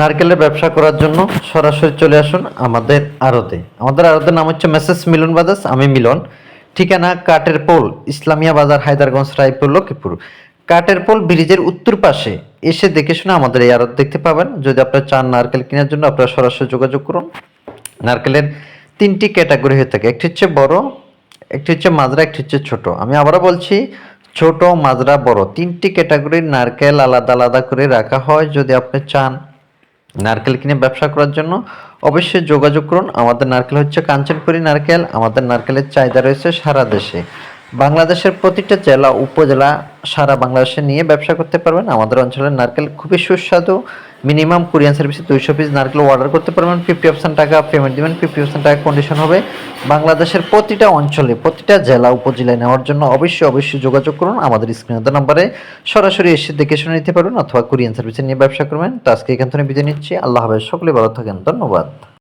নারকেলের ব্যবসা করার জন্য সরাসরি চলে আসুন আমাদের আড়তে। আমাদের আড়তের নাম হচ্ছে মেসেস মিলন বাজাজ আমি মিলন। ঠিকানা কাটের পোল, ইসলামিয়া বাজার, হায়দারগঞ্জ, রায়পুর, লক্ষ্মীপুর। কাটের পোল ব্রিজের উত্তর পাশে এসে দেখে শুনে আমাদের এই আড়ত দেখতে পাবেন। যদি আপনারা চান নারকেল কেনার জন্য, আপনারা সরাসরি যোগাযোগ করুন। নারকেলের তিনটি ক্যাটাগরি হয়ে থাকে। একটি হচ্ছে বড়, একটি হচ্ছে মাজরা, একটি হচ্ছে ছোট। আমি আবারও বলছি, ছোট, মাজরা, বড়। তিনটি ক্যাটাগরির নারকেল আলাদা আলাদা করে রাখা হয়। যদি আপনি চান নারকেল কিনে ব্যবসা করার জন্য অবশ্যই যোগাযোগ করুন। আমাদের নারকেল হচ্ছে কাঞ্চনপুরি নারকেল, আমাদের নারকেলের চাহিদা রয়েছে সারা দেশে। বাংলাদেশের প্রতিটা জেলা, উপজেলা সারা বাংলাদেশে নিয়ে ব্যবসা করতে পারবেন। আমাদের অঞ্চলের নারকেল খুবই সুস্বাদু। মিনিমাম কোরিয়ান সার্ভিসে দুইশো পিস নারকেল অর্ডার করতে পারবেন। ফিফটি পার্সেন্ট টাকা পেমেন্ট দেবেন ফিফটি পার্সেন্ট টাকা কন্ডিশন হবে। বাংলাদেশের প্রতিটা অঞ্চলে, প্রতিটা জেলা, উপজেলায় নেওয়ার জন্য অবশ্যই অবশ্যই যোগাযোগ করুন। আমাদের স্ক্রিনে নাম্বারে সরাসরি এসে দেখে শুনে নিতে পারবেন অথবা কোরিয়ান সার্ভিসে নিয়ে ব্যবসা করবেন। তো আজকে এখান থেকে বিদায় নিচ্ছি। আল্লাহ হাফেজ। সকলে ভালো থাকেন। ধন্যবাদ।